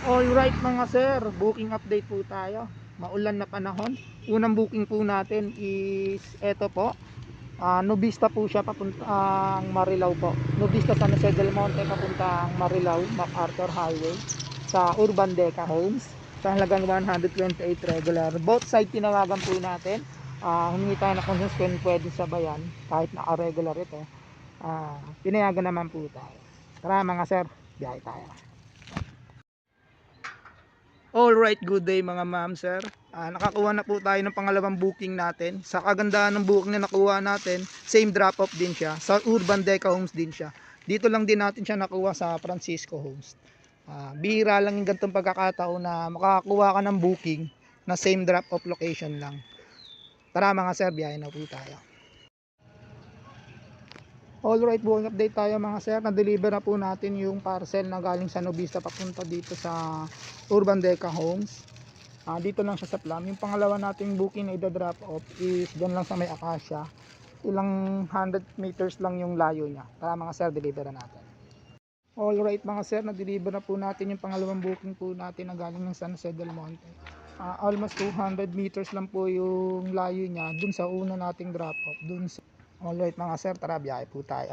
Alright mga sir, booking update po tayo. Maulan na panahon. Unang booking po natin is eto po. Ah, Nubista po siya papuntang Marilao po. Nubista San Jose del Monte papuntang Marilao, MacArthur Highway sa Urban Deca Homes sa halagang 128 regular. Both side tinawagan po natin. Ah, humingi tayo na kung kung pwede sabayan kahit naka-regular ito. Ah, pinayagan naman po tayo. Tara mga sir, biyahe tayo. Alright, good day mga ma'am sir. Ah, nakakuha na po tayo ng pangalawang booking natin. Sa kagandahan ng booking na nakuha natin, same drop off din siya. Sa Urban Deca Homes din siya. Dito lang din natin siya nakuha sa Francisco Homes. Ah, bihira lang yung ganitong pagkakataon na makakakuha ka ng booking na same drop off location lang. Tara mga sir, biyahe na po tayo. Alright, booking update tayo mga sir. Na-deliver na po natin yung parcel na galing sa Nobista papunta dito sa Urban Deca Homes. Ah, dito lang siya sa Plum. Yung pangalawa nating booking na i-drop off is doon lang sa may Acacia. Ilang 100 meters lang yung layo niya. Tara mga sir, deliver na natin. Alright mga sir, na-deliver na po natin yung pangalawang booking po natin na galing ng San Jose del Monte. Ah, almost 200 meters lang po yung layo niya dun sa una nating drop off. Dun sa... Alright mga sir, tara biyahe po tayo.